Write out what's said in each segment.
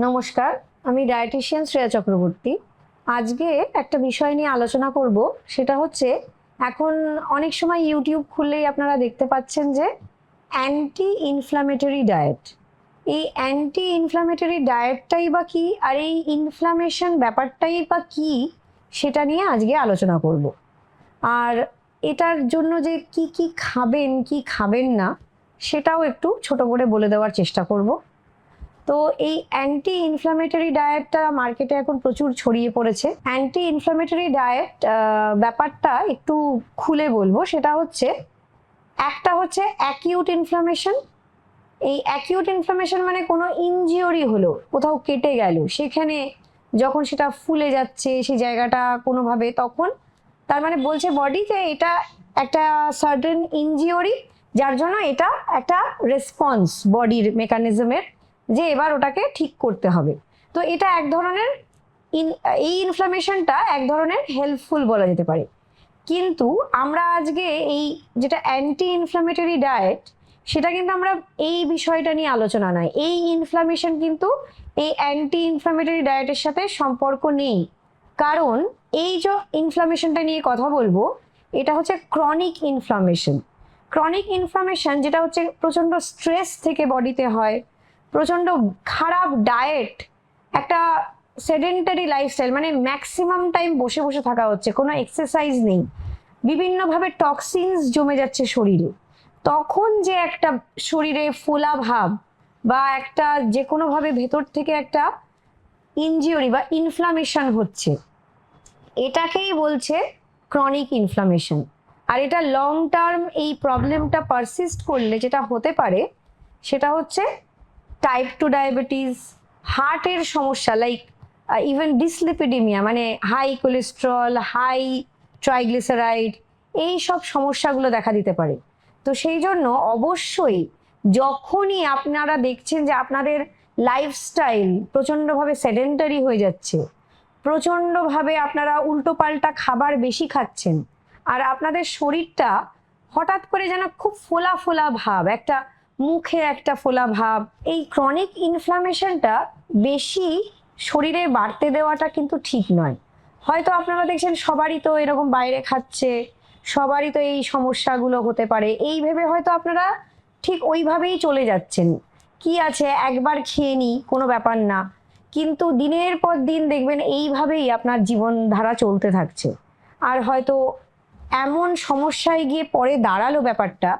নমস্কার, আমি ডায়েটিশিয়ান শ্রেয়া চক্রবর্তী। আজকে একটা বিষয় নিয়ে আলোচনা করব, সেটা হচ্ছে, এখন অনেক সময় ইউটিউব খুললেই আপনারা দেখতে পাচ্ছেন যে অ্যান্টি ইনফ্ল্যামেটরি ডায়েট এই অ্যান্টি ইনফ্ল্যামেটরি ডায়েটটাই বা কি, আর এই ইনফ্ল্যামেশন ব্যাপারটাই বা কি, সেটা নিয়ে আজকে আলোচনা করব। আর এটার জন্য যে কি কি খাবেন কি খাবেন না, সেটাও একটু ছোট করে বলে দেওয়ার চেষ্টা করব। তো এই অ্যান্টি ইনফ্ল্যামেটরি ডায়েটটা মার্কেটে এখন প্রচুর ছড়িয়ে পড়েছে। অ্যান্টি ইনফ্ল্যামেটরি ডায়েট ব্যাপারটা একটু খুলে বলব। সেটা হচ্ছে, একটা হচ্ছে অ্যাকিউট ইনফ্লামেশন এই অ্যাকিউট ইনফ্লামেশন মানে কোনো ইনজিওরি হলো, কোথাও কেটে গেল, সেখানে যখন সেটা ফুলে যাচ্ছে, সেই জায়গাটা কোনোভাবে, তখন তার মানে বলছে বডি যে এটা একটা সার্টেন ইনজিওরি যার জন্য এটা একটা রেসপন্স বডির মেকানিজমের যে এবার ওটাকে ঠিক করতে হবে। তো এটা এক ধরনের ইন, এই ইনফ্লামেশনটা এক ধরনের হেল্পফুল বলা যেতে পারে। কিন্তু আমরা আজকে এই যেটা অ্যান্টি ইনফ্লামেটরি ডায়েট সেটা কিন্তু আমরা এই বিষয়টা নিয়ে আলোচনা নয়। এই ইনফ্লামেশন কিন্তু এই অ্যান্টি ইনফ্লামেটরি ডায়েটের সাথে সম্পর্ক নেই। কারণ এই যে ইনফ্লামেশনটা নিয়ে কথা বলব, এটা হচ্ছে ক্রনিক ইনফ্লামেশন ক্রনিক ইনফ্লামেশন যেটা হচ্ছে প্রচণ্ড স্ট্রেস থেকে বডিতে হয় প্রচণ্ড খারাপ ডায়েট একটা সেডেন্টারি লাইফস্টাইল মানে ম্যাক্সিমাম টাইম বসে বসে থাকা হচ্ছে, কোনো এক্সারসাইজ নেই। বিভিন্নভাবে টক্সিনস জমে যাচ্ছে শরীরে। তখন যে একটা শরীরে ফোলা ভাব বা একটা যে কোনোভাবে ভেতর থেকে একটা ইনজিওরি বা ইনফ্লামেশন হচ্ছে, এটাকেই বলছে ক্রনিক ইনফ্লামেশন আর এটা লং টার্ম এই প্রবলেমটা পারসিস্ট করলে যেটা হতে পারে, সেটা হচ্ছে টাইপ টু ডায়াবেটিস হার্টের সমস্যা লাইক ইভেন ডিসলিপিডিমিয়া মানে হাই কোলেস্ট্রল হাই ট্রাইগ্লিসারাইড এই সব সমস্যাগুলো দেখা দিতে পারে। তো সেই জন্য অবশ্যই যখনই আপনারা দেখছেন যে আপনাদের লাইফস্টাইল প্রচণ্ডভাবে সেডেন্টারি হয়ে যাচ্ছে, প্রচণ্ডভাবে আপনারা উল্টো পাল্টা খাবার বেশি খাচ্ছেন, আর আপনাদের শরীরটা হঠাৎ করে যেন খুব ফোলা ফোলা ভাব, একটা মুখে একটা ফোলা ভাব। এই ক্রনিক ইনফ্লামেশনটা বেশি শরীরে বাড়তে দেওয়াটা কিন্তু ঠিক নয়। হয়তো আপনারা দেখছেন সবারই তো এরকম বাইরে খাচ্ছে, সবারই তো এই সমস্যাগুলো হতে পারে। এই ভেবে হয়তো আপনারা ঠিক ওইভাবেই চলে যাচ্ছেন। কি আছে? একবার খেয়ে নিই, কোনো ব্যাপার না। কিন্তু দিনের পর দিন দেখবেন এইভাবেই আপনার জীবনধারা চলতে থাকছে। আর হয়তো এমন সমস্যায় গিয়ে পরে দাঁড়াল ব্যাপারটা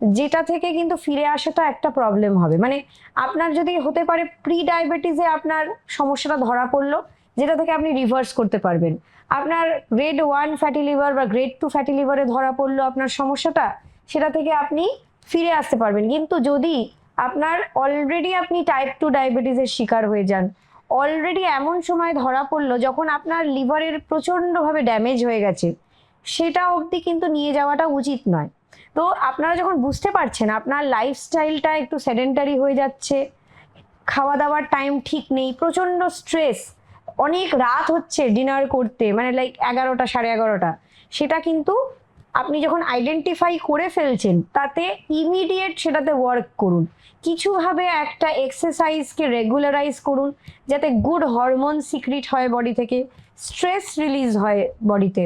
যেটা থেকে কিন্তু ফিরে আসাটা একটা প্রবলেম হবে। মানে আপনার যদি হতে পারে প্রি ডায়াবেটিসে আপনার সমস্যাটা ধরা পড়ল, যেটা থেকে আপনি রিভার্স করতে পারবেন। আপনার গ্রেড ওয়ান ফ্যাটি লিভার বা গ্রেড টু ফ্যাটি লিভারে ধরা পড়ল আপনার সমস্যাটা, সেটা থেকে আপনি ফিরে আসতে পারবেন। কিন্তু যদি আপনার অলরেডি আপনি টাইপ টু ডায়াবেটিসের শিকার হয়ে যান অলরেডি এমন সময় ধরা পড়ল যখন আপনার লিভারের প্রচণ্ডভাবে ড্যামেজ হয়ে গেছে, সেটা অবধি কিন্তু নিয়ে যাওয়াটা উচিত নয়। তো আপনারা যখন বুঝতে পারছেন, আপনার লাইফস্টাইলটা একটু সেডেন্টারি হয়ে যাচ্ছে খাওয়া দাওয়ার টাইম ঠিক নেই, প্রচণ্ড স্ট্রেস অনেক রাত হচ্ছে ডিনার করতে মানে লাইক এগারোটা, সাড়ে এগারোটা, সেটা কিন্তু আপনি যখন আইডেন্টিফাই করে ফেলছেন, তাতে ইমিডিয়েট সেটাতে ওয়ার্ক করুন। কিছুভাবে একটা এক্সারসাইজকে রেগুলারাইজ করুন, যাতে গুড হরমোন সিক্রিট হয় বডি থেকে স্ট্রেস রিলিজ হয় বডিতে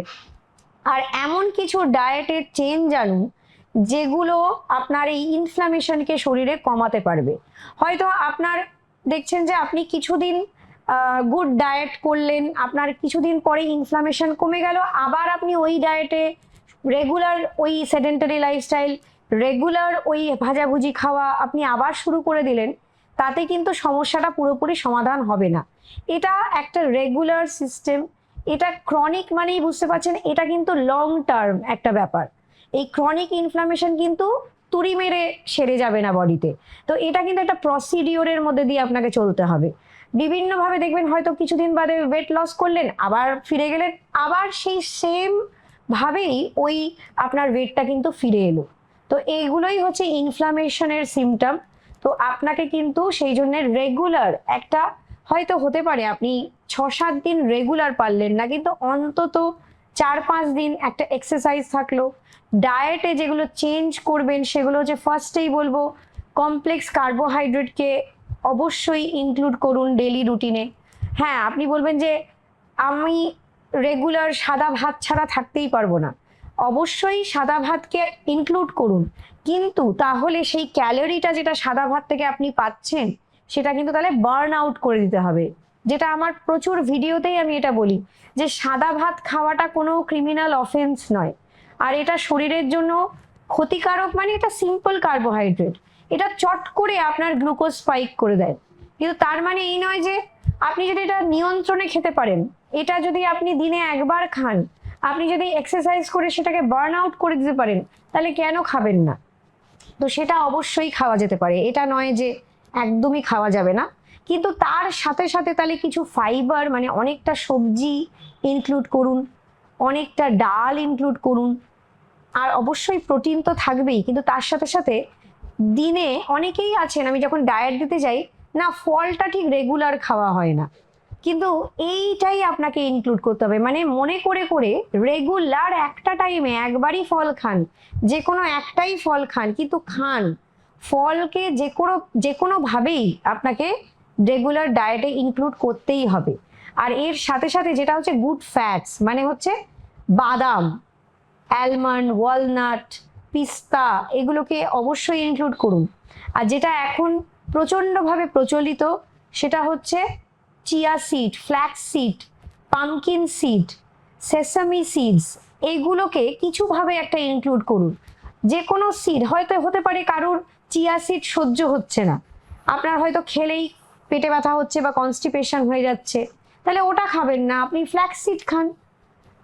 আর এমন কিছু ডায়েটের চেঞ্জ আনুন যেগুলো আপনার এই ইনফ্লামেশনকে শরীরে কমাতে পারবে। হয়তো আপনার, দেখছেন যে আপনি কিছুদিন গুড ডায়েট করলেন, আপনার কিছুদিন পরে ইনফ্লামেশন কমে গেল, আবার আপনি ওই ডায়েটে রেগুলার ওই সেডেন্টারি লাইফস্টাইল রেগুলার ওই ভাজাভুজি খাওয়া আপনি আবার শুরু করে দিলেন, তাতে কিন্তু সমস্যাটা পুরোপুরি সমাধান হবে না। এটা একটা রেগুলার সিস্টেম এটা ক্রনিক মানেই বুঝতে পারছেন, এটা কিন্তু লং টার্ম একটা ব্যাপার। এই ক্রনিক ইনফ্লামেশন কিন্তু তুড়ি মেরে সেরে যাবে না বডিতে তো। এটা কিন্তু একটা প্রসিডিওরের মধ্যে দিয়ে আপনাকে চলতে হবে। বিভিন্নভাবে দেখবেন হয়তো কিছুদিন বাদে ওয়েট লস করলেন, আবার ফিরে গেলেন, আবার সেই সেম ভাবেই ওই আপনার ওয়েটটা কিন্তু ফিরে এলো। তো এইগুলোই হচ্ছে ইনফ্লামেশনের সিমটম তো আপনাকে কিন্তু সেই জন্য রেগুলার একটা হয়তো হতে পারে, আপনি ছ সাত দিন রেগুলার পারলেন না, কিন্তু অন্তত চার পাঁচ দিন একটা এক্সারসাইজ থাকল। ডায়েটে যেগুলো চেঞ্জ করবেন, সেগুলো হচ্ছে ফার্স্টেই বলব কমপ্লেক্স কার্বোহাইড্রেটকে অবশ্যই ইনক্লুড করুন ডেলি রুটিনে হ্যাঁ আপনি বলবেন যে আমি রেগুলার সাদা ভাত ছাড়া থাকতেই পারব না। অবশ্যই সাদা ভাতকে ইনক্লুড করুন। কিন্তু তাহলে সেই ক্যালোরিটা যেটা সাদা ভাত থেকে আপনি পাচ্ছেন, সেটা কিন্তু তাহলে বার্ন আউট করে দিতে হবে। যেটা আমার প্রচুর ভিডিওতেই আমি এটা বলি, যে সাদা ভাত খাওয়াটা কোনো ক্রিমিনাল অফেন্স নয়। আর এটা শরীরের জন্য ক্ষতিকারক মানে এটা সিম্পল কার্বোহাইড্রেট এটা চট করে আপনার গ্লুকোজ স্পাইক করে দেয়। কিন্তু তার মানে এই নয় যে আপনি যদি এটা নিয়ন্ত্রণে খেতে পারেন, এটা যদি আপনি দিনে একবার খান, আপনি যদি এক্সারসাইজ করে সেটাকে বার্ন আউট করে দিতে পারেন, তাহলে কেন খাবেন না? তো সেটা অবশ্যই খাওয়া যেতে পারে। এটা নয় যে একদমই খাওয়া যাবে না। কিন্তু তার সাথে সাথে তাহলে কিছু ফাইবার মানে অনেকটা সবজি ইনক্লুড করুন, অনেকটা ডাল ইনক্লুড করুন। আর অবশ্যই প্রোটিন তো থাকবেই, কিন্তু তার সাথে সাথে দিনে অনেকেই আছেন, আমি যখন ডায়েট দিতে যাই, না, ফলটা ঠিক রেগুলার খাওয়া হয় না। কিন্তু এইটাই আপনাকে ইনক্লুড করতে হবে। মানে মনে করে করে রেগুলার একটা টাইমে একবারই ফল খান যে কোনো একটাই ফল খান, কিন্তু খান। ফলকে যে কোনো যে কোনোভাবেই আপনাকে রেগুলার ডায়েটে ইনক্লুড করতেই হবে। আর এর সাথে সাথে যেটা হচ্ছে গুড ফ্যাটস মানে হচ্ছে বাদাম অ্যালমন্ড ওয়ালনাট পিস্তা এগুলোকে অবশ্যই ইনক্লুড করুন। আর যেটা এখন প্রচণ্ডভাবে প্রচলিত, সেটা হচ্ছে chia seed flax seed pumpkin seed sesame seeds এইগুলোকে কিছুভাবে একটা ইনক্লুড করুন। যে কোনো সিড হয়তো হতে পারে কারোর চিয়া সিড সহ্য হচ্ছে না। আপনার হয়তো খেলেই পেটে ব্যথা হচ্ছে বা কনস্টিপেশন হয়ে যাচ্ছে, তাহলে ওটা খাবেন না। আপনি ফ্ল্যাক্স সিড খান।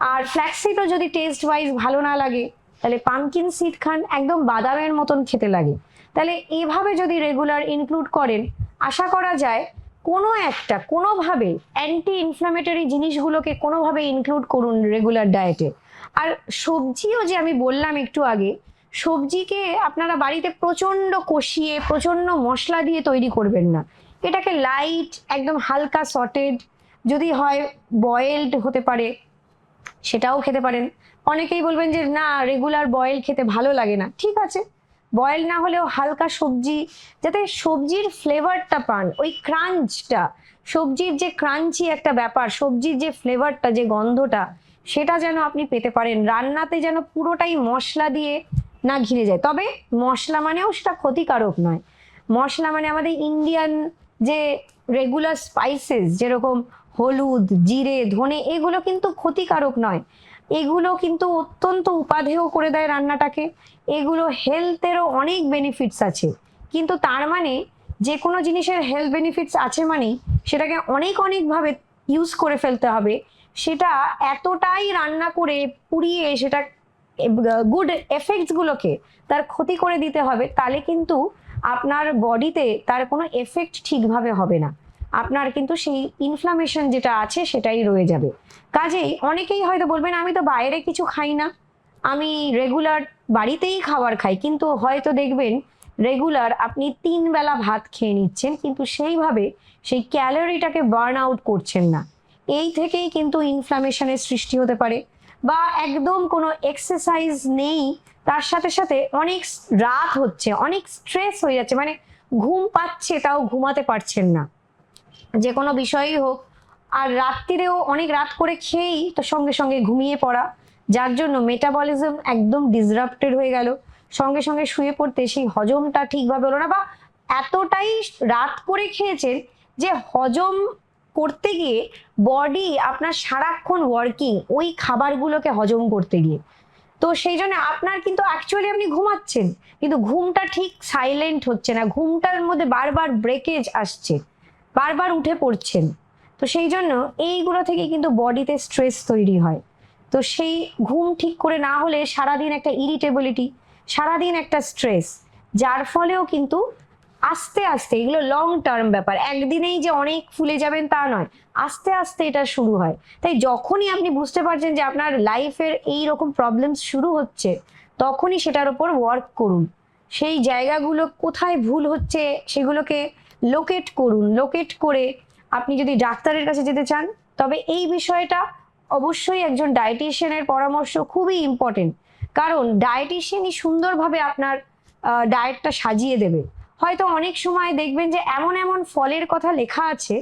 আর ফ্ল্যাক্স সিডও যদি টেস্ট ওয়াইজ ভালো না লাগে, তাহলে পামকিন সিড খান, একদম বাদামের মতন খেতে লাগে। তাহলে এভাবে যদি রেগুলার ইনক্লুড করেন, আশা করা যায় কোনো একটা কোনোভাবে অ্যান্টি ইনফ্লামেটরি জিনিসগুলোকে কোনোভাবে ইনক্লুড করুন রেগুলার ডায়েটে আর সবজিও যে আমি বললাম একটু আগে, সবজিকে আপনারা বাড়িতে প্রচণ্ড কষিয়ে, প্রচণ্ড মশলা দিয়ে তৈরি করবেন না। এটাকে লাইট একদম হালকা সটেড যদি হয় বয়েলড হতে পারে, সেটাও খেতে পারেন। অনেকেই বলবেন যে, না রেগুলার বয়েল খেতে ভালো লাগে না। ঠিক আছে বয়েল না হলেও হালকা সবজি, যাতে সবজির ফ্লেভারটা পান, ওই ক্রাঞ্চটা সবজির যে ক্রাঞ্চি একটা ব্যাপার, সবজির যে ফ্লেভারটা যে গন্ধটা, সেটা যেন আপনি পেতে পারেন। রান্নাতে যেন পুরোটাই মশলা দিয়ে না ঘিরে যায়। তবে মশলা মানেও সেটা ক্ষতিকারক নয়। মশলা মানে আমাদের ইন্ডিয়ান যে রেগুলার স্পাইসেস যেরকম হলুদ, জিরে, ধনে, এগুলো কিন্তু ক্ষতিকারক নয়। এগুলো কিন্তু অত্যন্ত উপাদেয় করে দেয় রান্নাটাকে। এগুলো হেলথেরও অনেক বেনিফিটস আছে। কিন্তু তার মানে যে কোনো জিনিসের হেলথ বেনিফিটস আছে মানেই সেটাকে অনেক অনেকভাবে ইউজ করে ফেলতে হবে। সেটা এতটাই রান্না করে পুড়িয়ে সেটা গুড এফেক্টসগুলোকে তার ক্ষতি করে দিতে হবে। তাহলে কিন্তু আপনার বডিতে তার কোনো এফেক্ট ঠিকভাবে হবে না। আপনার কিন্তু সেই ইনফ্লামেশন যেটা আছে সেটাই রয়ে যাবে। কাজেই অনেকেই হয়তো বলবেন, আমি তো বাইরে কিছু খাই না। আমি রেগুলার বাড়িতেই খাবার খাই। কিন্তু হয়তো দেখবেন রেগুলার আপনি তিন বেলা ভাত খেয়ে নিচ্ছেন, কিন্তু সেইভাবে সেই ক্যালোরিটাকে বার্ন আউট করছেন না। এই থেকেই কিন্তু ইনফ্লামেশনের সৃষ্টি হতে পারে। বা একদম কোনো এক্সারসাইজ নেই তার সাথে সাথে অনেক রাত হচ্ছে, অনেক স্ট্রেস হয়ে যাচ্ছে মানে ঘুম পাচ্ছে তাও ঘুমাতে পারছেন না। যে কোনো বিষয়ই হোক, আর রাত্রিরেও অনেক রাত করে খেয়েই তো সঙ্গে সঙ্গে ঘুমিয়ে পড়া, যার জন্য মেটাবলিজম একদম ডিসরাপ্টেড হয়ে গেল। সঙ্গে সঙ্গে শুয়ে পড়তে সেই হজমটা ঠিকভাবে হলো না, বা এতটাই রাত করে খেয়েছেন যে হজম করতে গিয়ে বডি আপনার সারাক্ষণ ওয়ার্কিং ওই খাবারগুলোকে হজম করতে গিয়ে। তো সেই জন্য আপনার কিন্তু অ্যাকচুয়ালি আপনি ঘুমাচ্ছেন, কিন্তু ঘুমটা ঠিক সাইলেন্ট হচ্ছে না। ঘুমটার মধ্যে বারবার ব্রেকেজ আসছে, বারবার উঠে পড়ছেন। তো সেই জন্য এইগুলো থেকে কিন্তু বডিতে স্ট্রেস তৈরি হয়। তো সেই ঘুম ঠিক করে না হলে সারাদিন একটা ইরিটেবিলিটি সারাদিন একটা স্ট্রেস যার ফলেও কিন্তু আস্তে আস্তে, এগুলো লং টার্ম ব্যাপার। একদিনেই যে অনেক ফুলে যাবেন তা নয়। আস্তে আস্তে এটা শুরু হয়। তাই যখনই আপনি বুঝতে পারছেন যে আপনার লাইফের এই রকম প্রবলেম শুরু হচ্ছে, তখনই সেটার উপর ওয়ার্ক করুন। সেই জায়গাগুলো কোথায় ভুল হচ্ছে, সেগুলোকে লোকেট করুন। লোকেট করে আপনি যদি ডাক্তারের কাছে যেতে চান, তবে এই বিষয়টা অবশ্যই একজন ডায়েটিশিয়ানের পরামর্শ খুবই ইম্পর্টেন্ট কারণ ডায়েটিশিয়ানই সুন্দরভাবে আপনার ডায়েটটা সাজিয়ে দেবে। হয়তো অনেক সময় দেখবেন যে এমন এমন ফলের কথা লেখা আছে।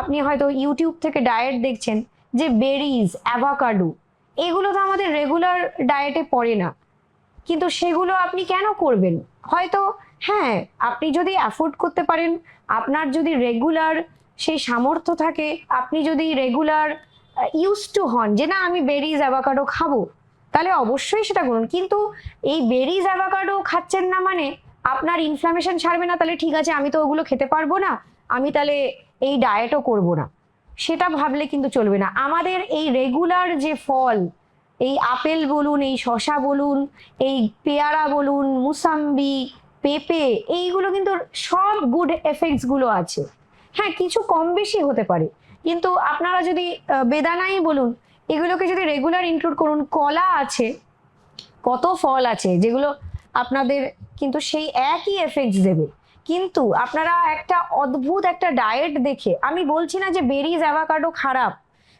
আপনি হয়তো ইউটিউব থেকে ডায়েট দেখছেন যে বেরিজ অ্যাভাকাডো এগুলো তো আমাদের রেগুলার ডায়েটে পড়ে না। কিন্তু সেগুলো আপনি কেন করবেন? হয়তো হ্যাঁ আপনি যদি অ্যাফোর্ড করতে পারেন, আপনার যদি রেগুলার সেই সামর্থ্য থাকে, আপনি যদি রেগুলার ইউজ টু হন যে না, আমি বেরিজ অ্যাভাকাডো খাব, তাহলে অবশ্যই সেটা করুন। কিন্তু এই বেরিজ অ্যাভাকাডো খাচ্ছেন না মানে আপনার ইনফ্লামেশন ছাড়বে না, তাহলে ঠিক আছে, আমি তো ওগুলো খেতে পারব না, আমি তাহলে এই ডায়েটও করব না। সেটা ভাবলে কিন্তু চলবে না। আমাদের এই রেগুলার যে ফল, এই আপেল বলুন, এই শশা বলুন, এই পেয়ারা বলুন, মুসাম্বি, পেঁপে, এইগুলো কিন্তু সব গুড এফেক্টসগুলো আছে। হ্যাঁ কিছু কম বেশি হতে পারে। কিন্তু আপনারা যদি বেদানাই বলুন, এগুলোকে যদি রেগুলার ইনক্লুড করুন, কলা আছে, কত ফল আছে, যেগুলো আপনাদের কিন্তু সেই একই এফেক্টস দেবে। কিন্তু আপনারা একটা অদ্ভুত একটা ডায়েট দেখে, আমি বলছি না যে বেরিজ অ্যাভাকাডো খারাপ।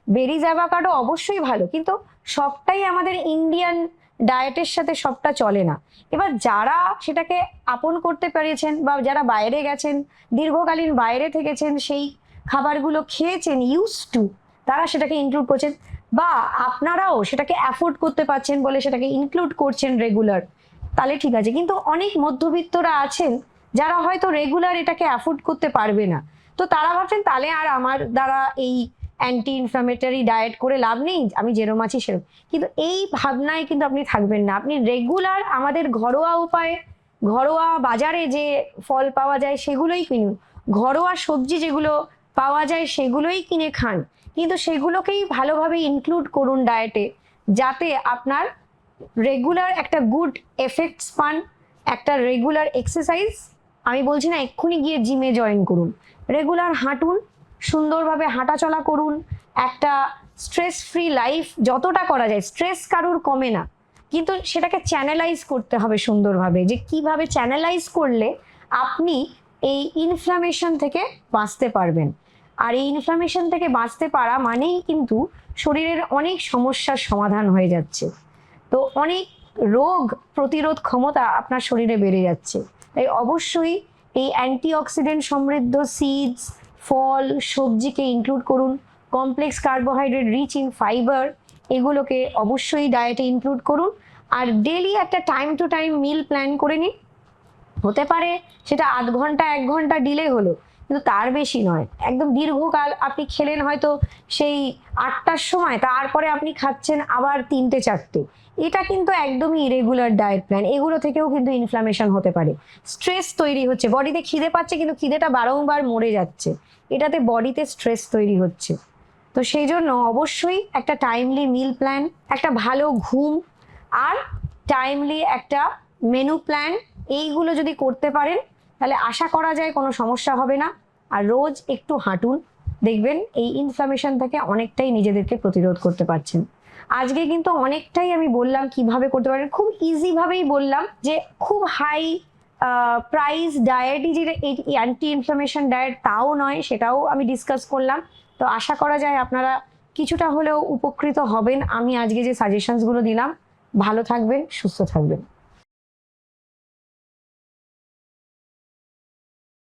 বেরিজ অ্যাভাকাডো অবশ্যই ভালো, কিন্তু সবটাই আমাদের ইন্ডিয়ান ডায়েটের সাথে সবটা চলে না। এবার যারা সেটাকে আপন করতে পেরেছেন বা যারা বাইরে গেছেন, দীর্ঘকালীন বাইরে থেকেছেন, সেই খাবারগুলো খেয়েছেন ইউজ টু তারা সেটাকে ইনক্লুড করছেন বা আপনারাও সেটাকে অ্যাফোর্ড করতে পারছেন বলে সেটাকে ইনক্লুড করছেন রেগুলার তাহলে ঠিক আছে। কিন্তু অনেক মধ্যবিত্তরা আছেন যারা হয়তো রেগুলার এটাকে অ্যাফোর্ড করতে পারবে না। তো তারা ভাবছেন, তাহলে আর আমার দ্বারা এই অ্যান্টি ইনফ্লামেটারি ডায়েট করে লাভ নেই? আমি যেরম আছি সেরকম কিন্তু এই ভাবনায় কিন্তু আপনি থাকবেন না। আপনি রেগুলার আমাদের ঘরোয়া উপায়ে, ঘরোয়া বাজারে যে ফল পাওয়া যায় সেগুলোই কিনুন। ঘরোয়া সবজি যেগুলো পাওয়া যায় সেগুলোই কিনে খান। কিন্তু সেগুলোকেই ভালোভাবে ইনক্লুড করুন ডায়েটে যাতে আপনার রেগুলার একটা গুড এফেক্টস পান একটা রেগুলার এক্সারসাইজ আমি বলছি না এক্ষুনি গিয়ে জিমে জয়েন করুন। রেগুলার হাঁটুন, সুন্দরভাবে হাঁটাচলা করুন, একটা স্ট্রেস ফ্রি লাইফ যতটা করা যায় স্ট্রেস কারুর কমে না। কিন্তু সেটাকে চ্যানেলাইজ করতে হবে সুন্দরভাবে, যে কীভাবে চ্যানেলাইজ করলে আপনি এই ইনফ্লামেশন থেকে বাঁচতে পারবেন। আর এই ইনফ্লামেশন থেকে বাঁচতে পারা মানেই কিন্তু শরীরের অনেক সমস্যার সমাধান হয়ে যাচ্ছে। তো অনেক রোগ প্রতিরোধ ক্ষমতা আপনার শরীরে বেড়ে যাচ্ছে। তাই অবশ্যই এই অ্যান্টিঅক্সিডেন্ট সমৃদ্ধ সিডস ফল, সবজিকে ইনক্লুড করুন। Complex carbohydrate rich in fibre এগুলোকে অবশ্যই ডায়েটে ইনক্লুড করুন। আর ডেলি একটা time to time meal plan করে নিন। হতে পারে সেটা আধ ঘণ্টা, এক ঘণ্টা ডিলে হলো, কিন্তু তার বেশি নয়। একদম দীর্ঘকাল আপনি খেলেন হয়তো সেই আটটার সময়, তারপরে আপনি খাচ্ছেন আবার তিনটে, চারটে। এটা কিন্তু একদমই ইরেগুলার ডায়েট প্ল্যান এগুলো থেকেও কিন্তু ইনফ্লামেশন হতে পারে। স্ট্রেস তৈরি হচ্ছে। বডিতে খিদে পাচ্ছে, কিন্তু খিদেটা বারংবার মরে যাচ্ছে। এটাতে বডিতে স্ট্রেস তৈরি হচ্ছে। তো সেই জন্য অবশ্যই একটা টাইমলি মিল প্ল্যান একটা ভালো ঘুম আর টাইমলি একটা মেনু প্ল্যান এইগুলো যদি করতে পারেন, তাহলে আশা করা যায় কোনো সমস্যা হবে না। আর রোজ একটু হাঁটুন। দেখবেন এই ইনফ্লামেশন থেকে অনেকটাই নিজেদেরকে প্রতিরোধ করতে পারছেন। আজকে কিন্তু অনেকটাই আমি বললাম কীভাবে করতে পারেন। খুব ইজিভাবেই বললাম যে খুব হাই প্রাইস ডায়েটই যে অ্যান্টি ইনফ্লামেশন ডায়েট তাও নয়, সেটাও আমি ডিসকাস করলাম। তো আশা করা যায় আপনারা কিছুটা হলেও উপকৃত হবেন। আমি আজকে যে সাজেশনসগুলো দিলাম, ভালো থাকবেন, সুস্থ থাকবেন।